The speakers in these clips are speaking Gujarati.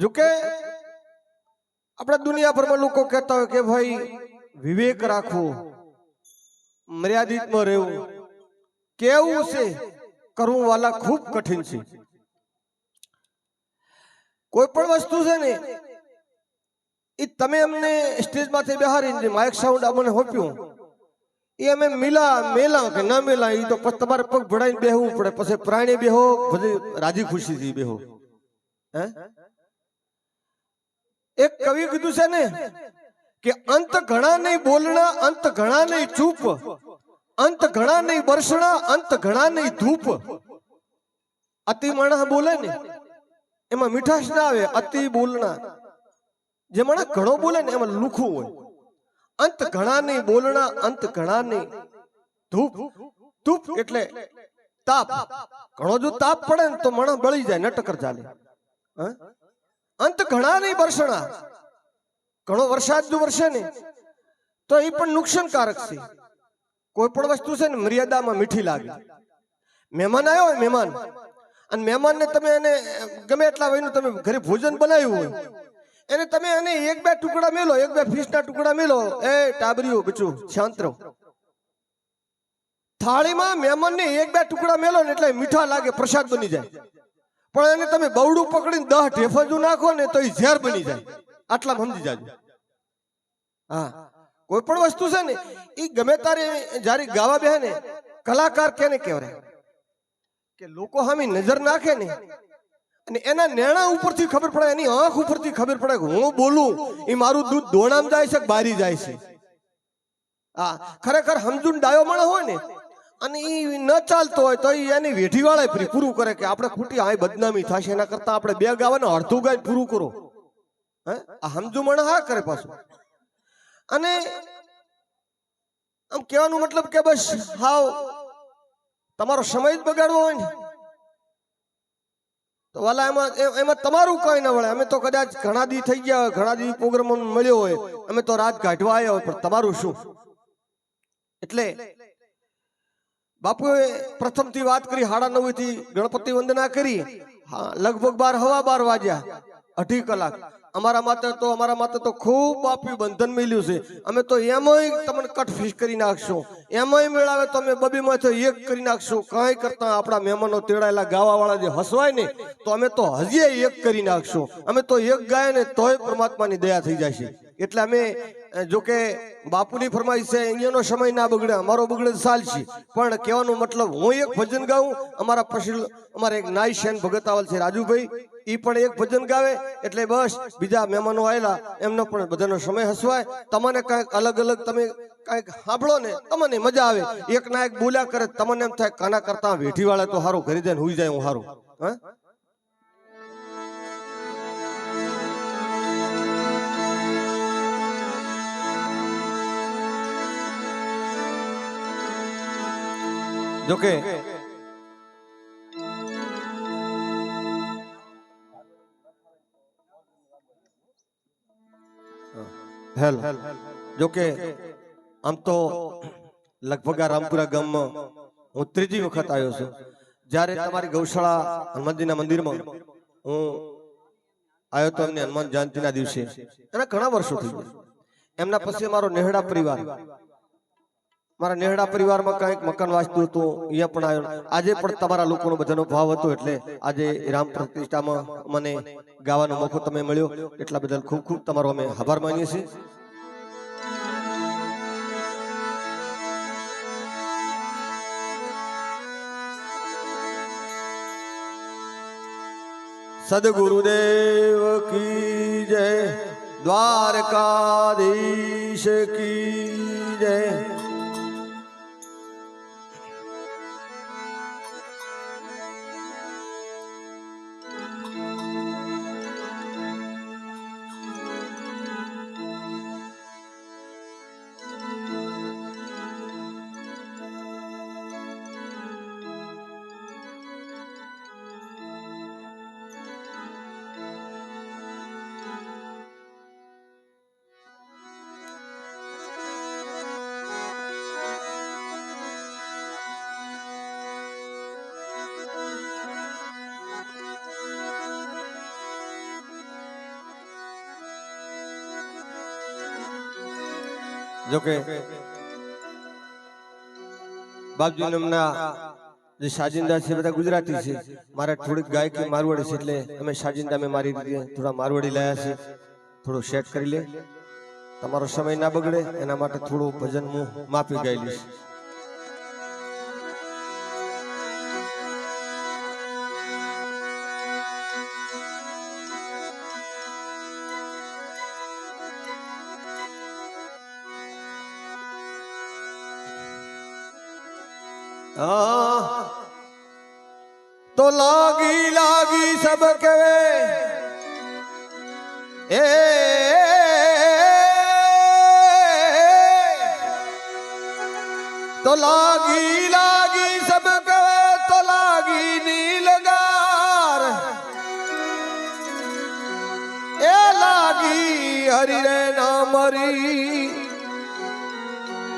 જોકે આપણા દુનિયાભરમાં લોકો કહેતા હોય કે ભાઈ, વિવેક રાખવો મર્યાદિતમાં રહેવું. કેવું છે? કરવું વાલા ખૂબ કઠિન છે. કોઈ પણ વસ્તુ છે ને, એ તમે અમને સ્ટેજમાંથી બેહારીને માઇક સાઉન્ડ અમને હોપ્યું, એ અમે મિલા, મેલા કે ના મેલા એ તો પછી તમારે પગ ભળાઈને બેહવું પડે. પછી પ્રાણી બેહો બધી રાજી ખુશીથી બેહો. હે? એક કવિ કીધું છે ને કે અંત ઘણા નહીં બોલણા, અંત ઘણા નહીં ચૂપ અંત ઘણા નહીં બરસણા અંત ઘણા નહીં ધૂપ. અતિ માણસ બોલે ને, એમાં મીઠાશ ના આવે, અતિ બોલણા. જે માણસ ઘણો બોલે ને, એમાં લુખું હોય. અંત ઘણા નહીં બોલણા, અંત ઘણા નહીં ધૂપ. ધૂપ એટલે તાપ. ઘણો જો તાપ પડે ને તો માણસ બળી જાય, નટકર ચાલે. હા? અંત ઘણા નહીં વરસણા ઘણો વરસાદ જો વરસે ને તો એ પણ નુકસાનકારક છે. કોઈ પણ વસ્તુ છે ને મર્યાદામાં મીઠી લાગે. મહેમાન આવ્યો હોય મહેમાન, અને મહેમાનને તમે એને, ગમે એટલા વયનું તમે ઘરે ભોજન બનાવ્યું હોય, એને તમે એને એક બે ટુકડા મેલો, એક બે ફીસના ટુકડા મેલો, એ ટાબરીઓ બચું શાંત રહો. થાળીમાં મહેમાનને એક બે ટુકડા મેલો ને એટલે મીઠા લાગે, પ્રસાદ બની જાય. પણ એને તમે બવડું પકડીને દહ ઢેફજું નાખો ને તો એ ઝેર બની જાય. આટલા સમજી જાજો. હા. કોઈ પણ વસ્તુ છે ને એ ગમે તારે જ્યારે ગાવા બેહે ને, કલાકાર કેને કહેવાય? કે લોકો સામે નજર નાખે ને, અને એના નેણા ઉપરથી ખબર પડે, એની આંખ ઉપરથી ખબર પડે કે હું બોલું એ મારું દૂધ દોણામ જાય છે બારી જાય છે? હા. ખરેખર સમજૂન ડાયો માણસ હોય ને અને એ ન ચાલતો હોય તો એની વેઠી વાળા પૂરું કરે કે આપણે ખોટી આ બદનામી થશે. એના કરતા આપણે બે ગાવાનું અડધું ગાય પૂરું કરો. હે? આ સમજુ માણસ હા કરે પાછું. અને આમ કહેવાનું મતલબ કે બસ હાવ તમારો સમય જ બગાડવો હોય ને. તો વાલા, એમાં એમાં તમારું કઈ ના વળે. અમે તો કદાચ ઘણા દી થઈ ગયા હોય, ઘણા દી પ્રોગ્રામ મળ્યો હોય. અમે તો રાત કાઢવા આવ્યા હોય, પણ તમારું શું? એટલે બાપુએ પ્રથમથી વાત કરી હાડા નવ ગણપતિ વંદના કરી. હા, લગભગ બાર, હવા બાર વાગ્યા, અઢી કલાક. અમારા માટે તો, અમારા માટે તો ખૂબ બાપી બંધન મળ્યું છે. અમે તો એમાંય તમને કટ ફિશ કરી નાખશું. એમાંય મેળાવે તો અમે બબીમાંથી એક કરી નાખશું. કાંઈ કરતા આપણા મહેમાનો તેડાયેલા ગાવાવાળા જે હસવાય ને, તો અમે તો હજીએ એક કરી નાખશું. અમે તો એક ગાય ને તોય પરમાત્માની દયા થઈ જાય છે. એટલે અમે જો બાપુની ફરમાઈશ છે, અહીંયાનો સમય ના બગડે, અમારો બગડે ચાલશે પણ કહેવાનો મતલબ હું એક ભજન ગાઉં, અમારા પછી અમારા એક નાઈ શેન ભગતાવલ છે, રાજુભાઈ એ પણ એક ભજન ગાવે, એટલે બસ, બીજા મહેમાનો આવેલા એમનો પણ બધાનો સમય હસવાય. તમને કાંઈક અલગ અલગ તમે કાંઈક સાંભળો ને, તમને મજા આવે. એક ના એક બોલ્યા કરે, તમને એમ થાય કાના કરતા વેઠી વાળા તો સારું ઘરે જઈને હુઈ જાય હું સારું હા? જોકે હેલ. જોકે આમ તો લગભગ આ રામપુરા ગામમાં હું ત્રીજી વખત આવ્યો છું. જ્યારે તમારી ગૌશાળા હનુમાનજીના મંદિરમાં હું આવ્યો તો એમને હનુમાન જયંતિના દિવસે. એના ઘણા વર્ષો થઈ ગયા. એમના પછી મારો નેહડા પરિવાર મારા નેહડા પરિવારમાં કંઈક મકાન વાંચતું હતું, અહીંયા પણ આવ્યો. આજે પણ તમારા લોકોનો બધાનો ભાવ હતો એટલે આજે રામ પ્રતિષ્ઠામાં મને ગાવાનો મોકો તમે મળ્યો. એટલા બદલ ખૂબ ખૂબ તમારો અમે આભાર માનીએ છીએ. સદગુરુદેવ કી જય, દ્વારકાધીશ કી જય. જોકે બાપજી નામના જે સાજિંદા છે બધા ગુજરાતી છે. મારા થોડીક ગાયકી મારવાડી છે એટલે અમે સાજિંદા મેં મારી રીતે થોડા મારવાડી લાયા છે. થોડું સેટ કરી લે. તમારો સમય ના બગડે, એના માટે થોડું ભજન હું માફી ગાઈ લઈશ. તો લાગી લાગી સબ કવે એ, તો લાગી લાગી સબ કવે તો લાગી નીલગાર એ લાગી હરિ રે ના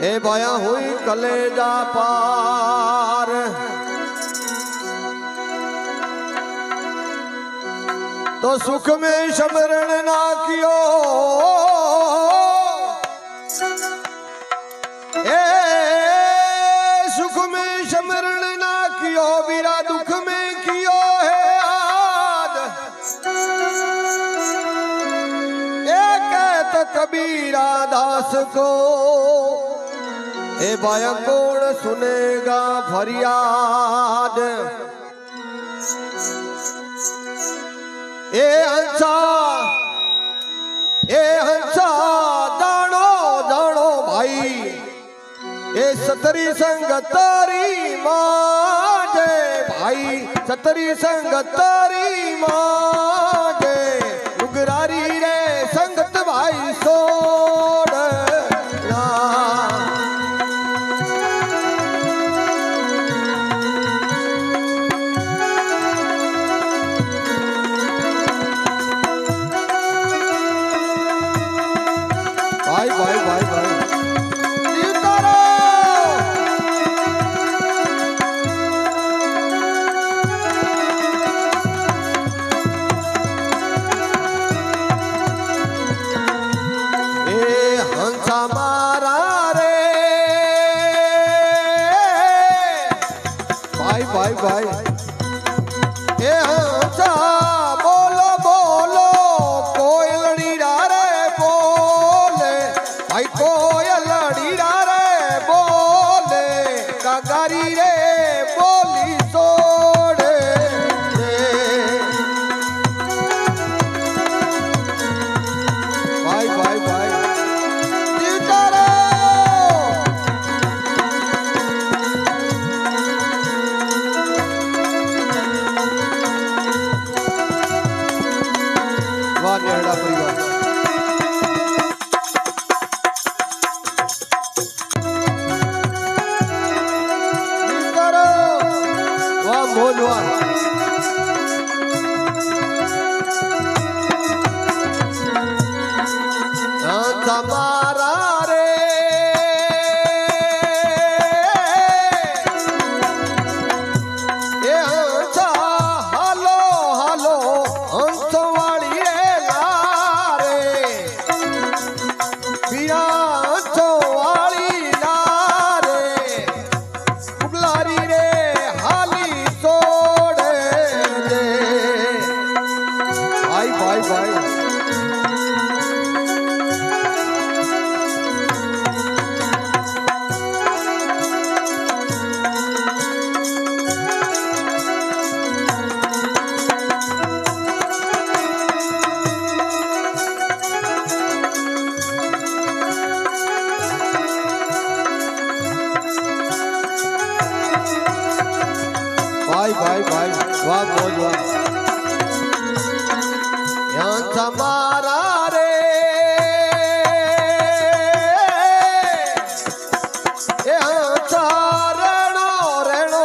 એ ભયા હોય કલેજા પાર. તો સુખ મે સમરણ ના કયો એ સુખ મે સમરણ ના કયો બીરા દુખ મે કયો હે આદ. એ કહેત કબીરા દાસ કો એ ભાઈ કોણ સુનેગા ફરિયાદ? એ હંસા એ હંસા દાણો દાણો ભાઈ, એ સતરી સંગ તારી માં ભાઈ, સતરી સંગ તારી માં વાહ નેરડા પરિવાર ભાઈ ભાઈ, વાહ મોજ વાહ. તમારા રે. એ હંસા રેણો.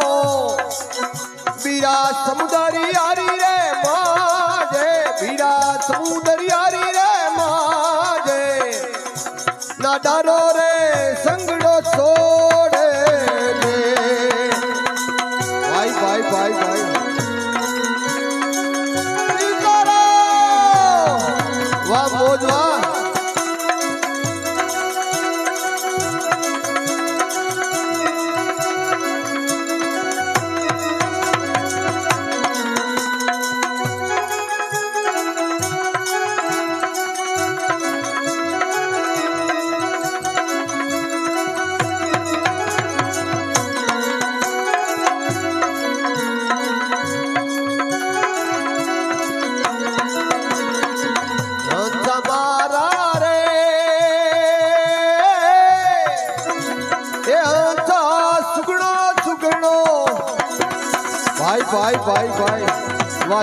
બીરા સમુદરી હારી રે માજે. બીરા ડરો રે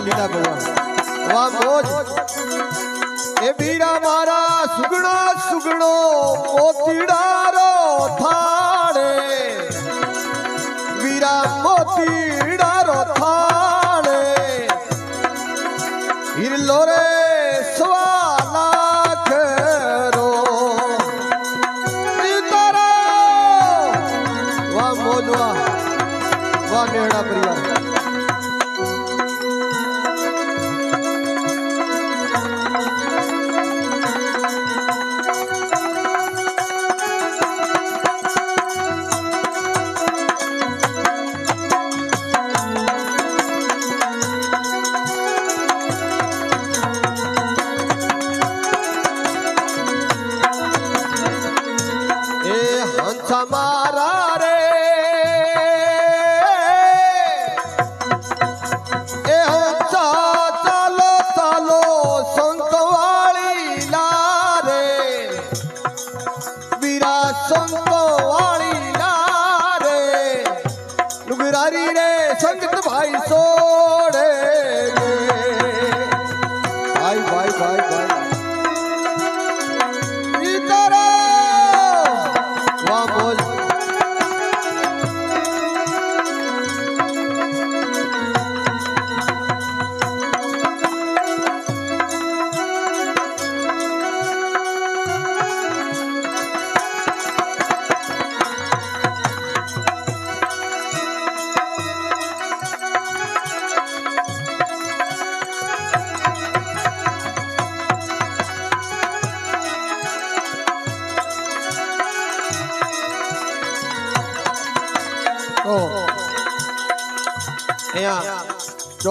Dia.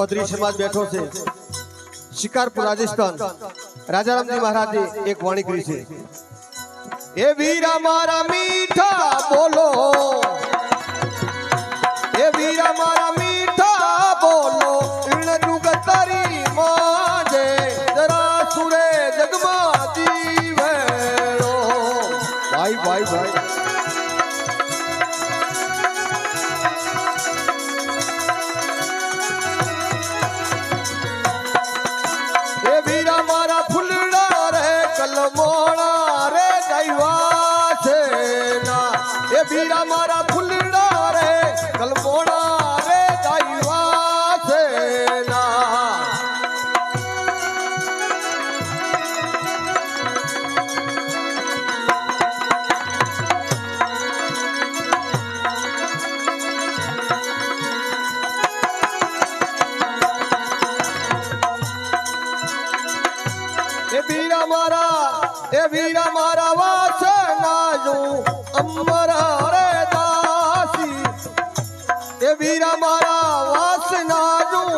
ચૌધરી સમાજ બેઠો છે. શિકારપુર રાજસ્થાન. રાજારામજી મહારાજે એક વાણી કરી છે. એ વીરા મારા મીઠા બોલો. એ વીરા મારા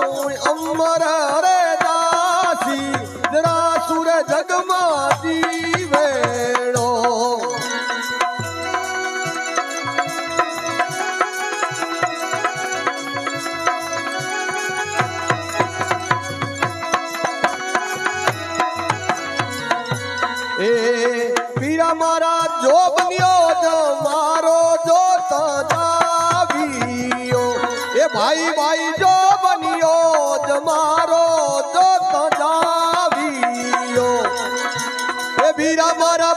હું અમર હરે દાસી જરા સુર જગમાતી મારો જોતો જાવીયો. એ બીરા મારા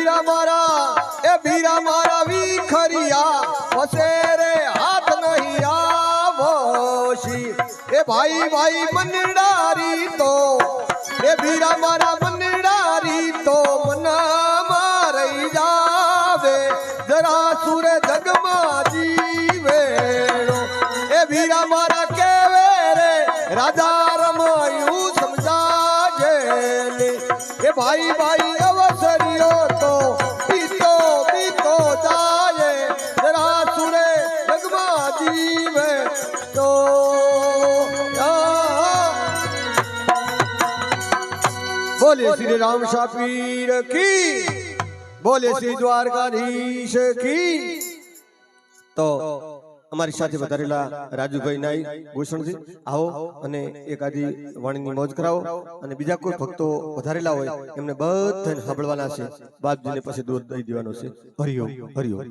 ભીરા મારા, એ ભીરા મારા વિખરિયા વસે રે હાથ નહીં આવોશી. એ ભાઈ ભાઈ મનડારી તો, એ ભીરા મારા મનડારી તો, મનામાં રહી જાવે, જરા સુર જગમાં જીવે એ ભીરા મારા કેવે રે, રાજા શ્રી રામ શાપીર કી. બોલે શ્રી દ્વારકાધીશ કી. તો અમારી સાથે વધારેલા રાજુભાઈ નાઈ ભૂષણજી આવો અને એકાદી વાણીની મોજ કરાવો અને બીજા કોઈ ભક્તો વધારેલા હોય એમને બધાને સાંભળવાના છે. બાપજીને પછી દૂર દઈ દેવાનો છે. હરિયો હરિઓમ